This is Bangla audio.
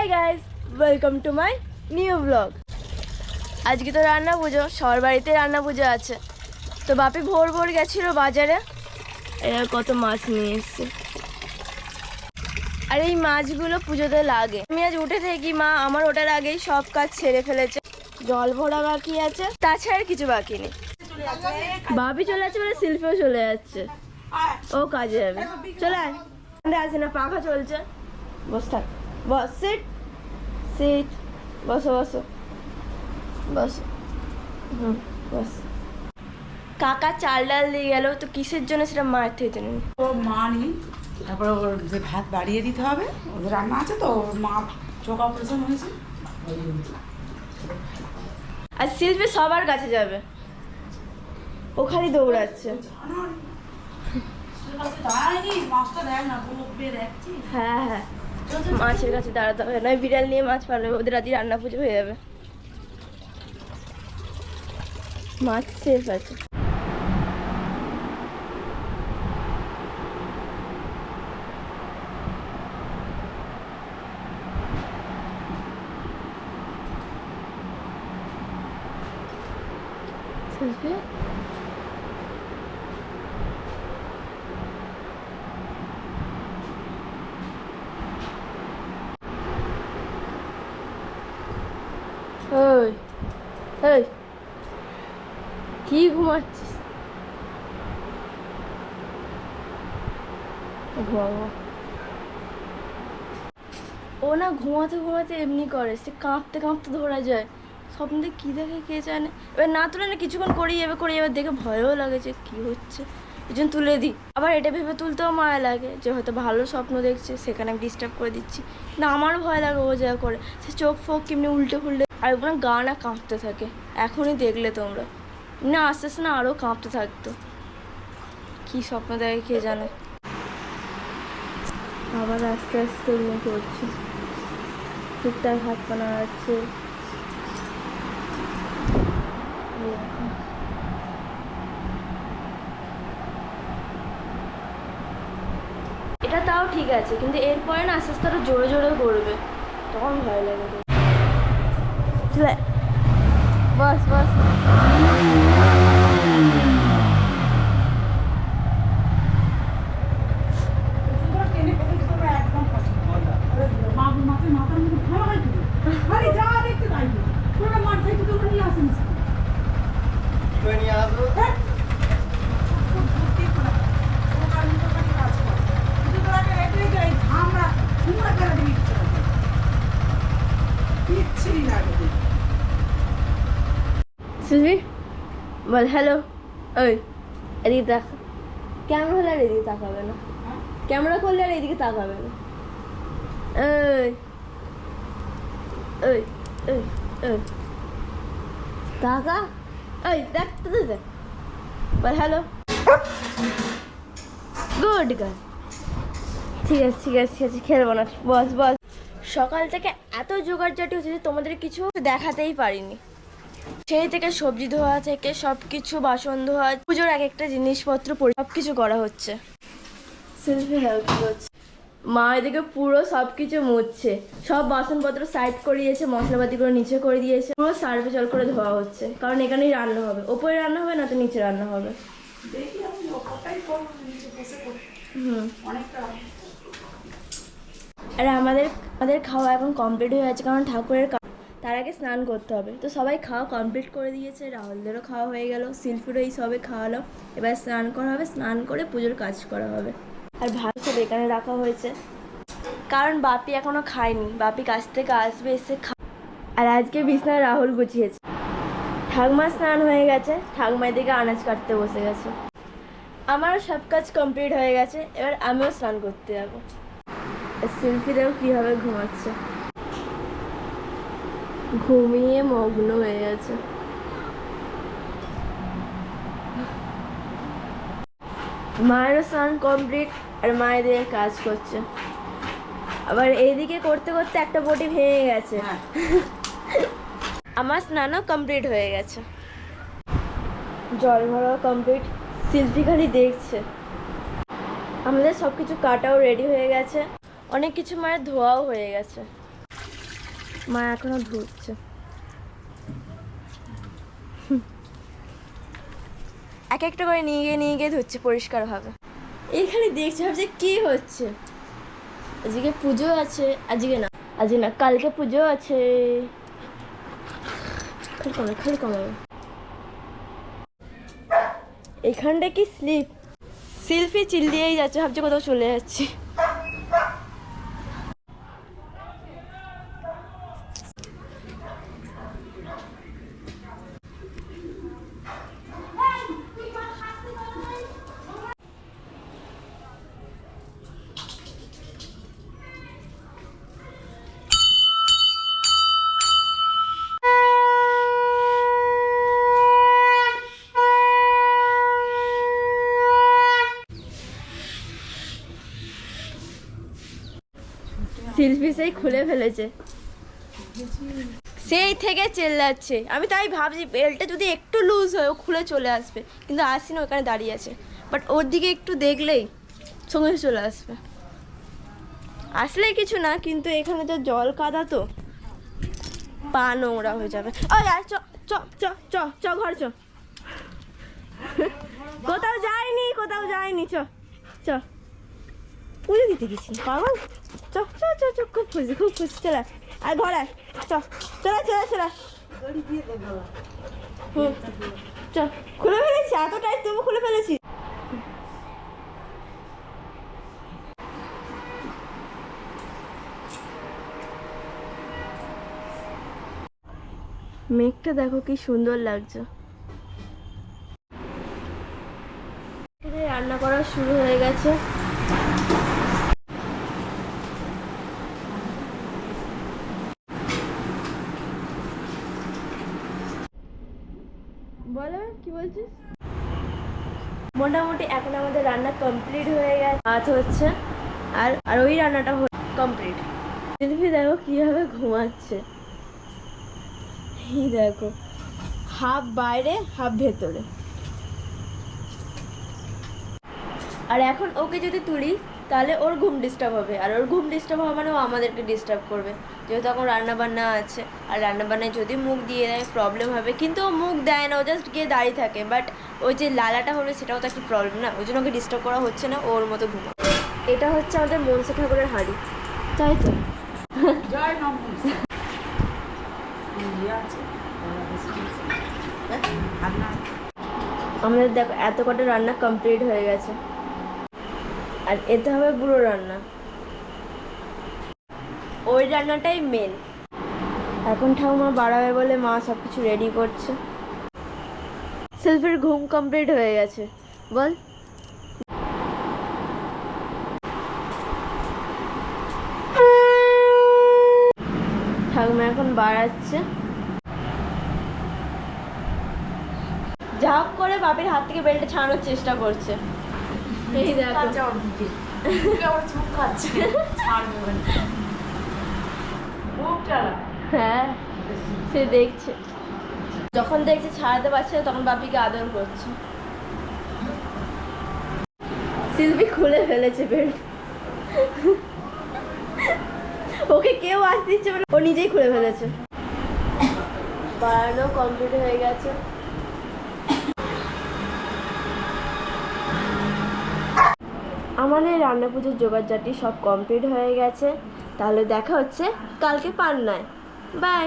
Hi guys welcome to my new blog আজকে তো রান্না পুজো, সবার বাড়িতে রান্না পুজো আছে। তো বাপি ভোর ভোর গেছিল বাজারে। এরা কত মাছ নিয়ে এসছে। আর এই মাছগুলো পুজোতে লাগে। আমি আজ উঠে থাকি মা আমার ওটার আগেই সব কাজ ছেড়ে ফেলেছে। জল ভরা বাকি আছে, তাছাড়া কিছু বাকি নেই। বাপি চলে যাচ্ছে মানে শিল্পেও চলে যাচ্ছে। ও কাজে যাবে। চলে আয়। আছে না পাখা চলছে। বস থাক। বস সিট সিট বসো বসো। বসো। হুম বস। কাকা চাল ডাল দিয়ে গেল তো কিসের জন্য সেটা থেকে জেনে নিই। ও মা নি তারপরে ওর যে ভাত বাড়িয়ে দিতে হবে ওদের রান্না আছে তো ওর মা চোখ অপারেশন হয়েছে। আর শিল্পী সবার কাছে যাবে। ও খালি দৌড়াচ্ছে না হ্যাঁ হ্যাঁ। মাছের কাছে দাঁড়াতে হবে না বিড়াল নিয়ে মাছ পারবে ওদের রাতে রান্না পুজো হয়ে যাবে। মাছ সেফ আছে। শিল্পী ওই ওই কি ঘুমাচ্ছিস? ঘুমা ঘুমা। ও না ঘুমাতে ঘুমাতে এমনি করে, সে কাঁপতে কাঁপতে ধরা যায়। স্বপ্নে কি দেখে কে জানে? এবার না তুলে না কিছুক্ষণ করেই যাবে করে এবার দেখে ভয়ও লাগে যে কি হচ্ছে। এই জন্য তুলে দিই। আবার এটা ভেবে তুলতেও মায়া লাগে যে হয়তো ভালো স্বপ্ন দেখছে, সেখানে আমি ডিস্টার্ব করে দিচ্ছি। না আমারও ভয় লাগে ও যা করে। সে চোখ ফোক কেমনি উল্টে ফুলটে আর ওখানে গা না কাঁপতে থাকে। এখনই দেখলে তোমরা। না, আস্তে আস্তে না আরও কাঁপতে থাকতো। কি স্বপ্ন দেখে কে জানে। আবার আস্তে আস্তে এমনি করছে। টুকটাক হাত পা নাড়াচ্ছে। এটা তাও ঠিক আছে, কিন্তু এরপরে না আস্তে আস্তে আরও জোরে জোরে করবে। তখন ভয় লাগে। খুব। চলে বস বস টেনে পেটে দিতে একদম পছন্দ মা মাথা মাথার মধ্যে ভালো হয় কি আরে যা দেখতে তাই তোরা মাঠ থেকে তো নিয়ে আসেন হ্যাঁ? কিচ্ছুই লাগে সুবি বল হ্যালো ওই, এদিকে তাকা ক্যামেরা হলে আর এদিকে তাকাবে না? ক্যামেরা করলে আর এদিকে তাকাবে না। ওই ওই ওই ওই, তাকা? ওই, দেখ তো দেখ বল হ্যালো গুড গার্ল ঠিক আছে ঠিক আছে ঠিক আছে, খেলব না। বস বস। সকাল থেকে এত জোগাড় জাটি হচ্ছে যে তোমাদের কিছু দেখাতেই পারিনি। সেই থেকে সবজি ধোয়া থেকে সবকিছু বাসন ধোয়া পুজোর এক একটা জিনিসপত্র সবকিছু করা হচ্ছে। সেলফি হেল্প করছে। মা এদিকে পুরো সবকিছু মুছছে। সব বাসনপত্র সাইড করিয়েছে মশলাপাতিগুলো নিচে করে দিয়েছে। পুরো সার্ভে জল করে ধোয়া হচ্ছে। কারণ এখানেই রান্না হবে। ওপরে রান্না হবে না তো নিচে রান্না হবে? আর আমাদের আমাদের খাওয়া এখন কমপ্লিট হয়ে যাচ্ছে কারণ ঠাকুরের তার আগে স্নান করতে হবে। তো সবাই খাওয়া কমপ্লিট করে দিয়েছে, রাহুলদেরও খাওয়া হয়ে গেল শিল্পীরও এই সবে খাওয়ালো। এবার স্নান করা হবে, স্নান করে পুজোর কাজ করা হবে। আর ভাত সব এখানে রাখা হয়েছে। কারণ বাপি এখনও খায়নি। বাপি কাছ থেকে আসবে, এসে খা আর আজকে বিছনায় রাহুল গুছিয়েছে। ঠাকমা স্নান হয়ে গেছে ঠাকমা এদিকে আনাজ কাটতে বসে গেছে। আমারও সব কাজ কমপ্লিট হয়ে গেছে, এবার আমিও স্নান করতে যাব। শিল্পীরাও কীভাবে ঘুমাচ্ছে। ঘুমিয়ে মগ্ন হয়ে গেছে। মায়েরও স্নান কমপ্লিট আর মায়েদের কাজ করছে। আবার এইদিকে করতে করতে একটা বটি ভেঙে গেছে। হ্যাঁ। আমার স্নানও কমপ্লিট হয়ে গেছে। জল ভরাও কমপ্লিট শিল্পী খালি দেখছে। আমাদের সব কিছু কাটাও রেডি হয়ে গেছে। অনেক কিছু মায়ের ধোয়াও হয়ে গেছে। মা এখনও ধুচ্ছে এক একটা করে নিয়ে গিয়ে নিয়ে গিয়ে ধুচ্ছে পরিষ্কারভাবে এইখানে দেখছি ভাবছি কি হচ্ছে। আজকে পুজো আছে আজকে না আজকে না কালকে পুজো আছে। খালি কমে খালি এখানটা কি স্লিপ? সেলফি চিল দিয়েই যাচ্ছে ভাবছি কোথাও চলে যাচ্ছি। সেলফি সেই খুলে ফেলেছে। সেই থেকে চেল্লাচ্ছে। আমি তাই ভাবছি বেলটা যদি একটু লুজ হয়, ও খুলে চলে আসবে। কিন্তু আসি না ওখানে দাঁড়িয়ে আছে। বাট ওর দিকে একটু দেখলেই সঙ্গে চলে আসবে। আসলে কিছু না, কিন্তু এখানে তো জল কাদা তো। পা নোংরা হয়ে যাবে। ওই, আয়, চ চ চ চ চ, ঘর চ। কোথাও যায়নি কোথাও যায়নি, চ চ। পুজো দিতে গেছি। পাগল? চ চ চ চ খুব খুশি খুব খুশি, চলে আর ঘর আয়। চ চলে চলে চলে চ খুলে ফেলেছি, এতটাই তবু খুলে ফেলেছি। মেঘটা দেখো কি সুন্দর লাগছে। রান্না করা শুরু হয়ে গেছে। বলো, কি বলছিস? মোটামুটি এখন আমাদের রান্না কমপ্লিট হয়ে গেছে। ভাত হচ্ছে আর আর ওই রান্নাটা কমপ্লিট দিদি দেখো কীভাবে ঘুমাচ্ছে। এই দেখো, হাফ বাইরে, হাফ ভেতরে। আর এখন ওকে যদি তুলি তাহলে ওর ঘুম ডিস্টার্ব হবে। আর ওর ঘুম ডিস্টার্ব হওয়া মানে ও আমাদেরকে ডিস্টার্ব করবে। যেহেতু এখন রান্না বান্না আছে আর রান্নাবান্নায় যদি মুখ দিয়ে দেয় প্রবলেম হবে। কিন্তু ও মুখ দেয় না ও জাস্ট গিয়ে দাঁড়িয়ে থাকে। বাট ওই যে লালাটা হবে সেটাও তো একটা প্রবলেম না। ওই জন্য ওকে ডিস্টার্ব করা হচ্ছে না ওর মতো ঘুমা এটা হচ্ছে আমাদের মনসা ঠাকুরের হাঁড়ি। তাই তো? জয় আমাদের দেখো এত কটা রান্না কমপ্লিট হয়ে গেছে। আর এতে হবে বুড়ো রান্না। ওই রান্নাটাই মেন এখন ঠাকুমা বাড়াবে বলে মা সব কিছু রেডি করছে। সেলফির ঘুম কমপ্লিট হয়ে গেছে। বল। ঠাকুমা এখন বাড়াচ্ছে। যা করে বাপের হাত থেকে বেল্টটা ছাড়ানোর চেষ্টা করছে। এই দেখো। হ্যাঁ সে দেখছে। যখন দেখছে ছাড়াতে পারছে না, তখন বাপিকে আদর করছে। শিল্পী খুলে ফেলেছে বেল্ট ওকে কেউ আসতে দিচ্ছে ও নিজেই খুলে ফেলেছে। বাড়ানো কমপ্লিট হয়ে গেছে। আমাদের রান্না পুজোর জোগাড়জাটি সব কমপ্লিট হয়ে গেছে। তাহলে দেখা হচ্ছে কালকে পান্নায়। বাই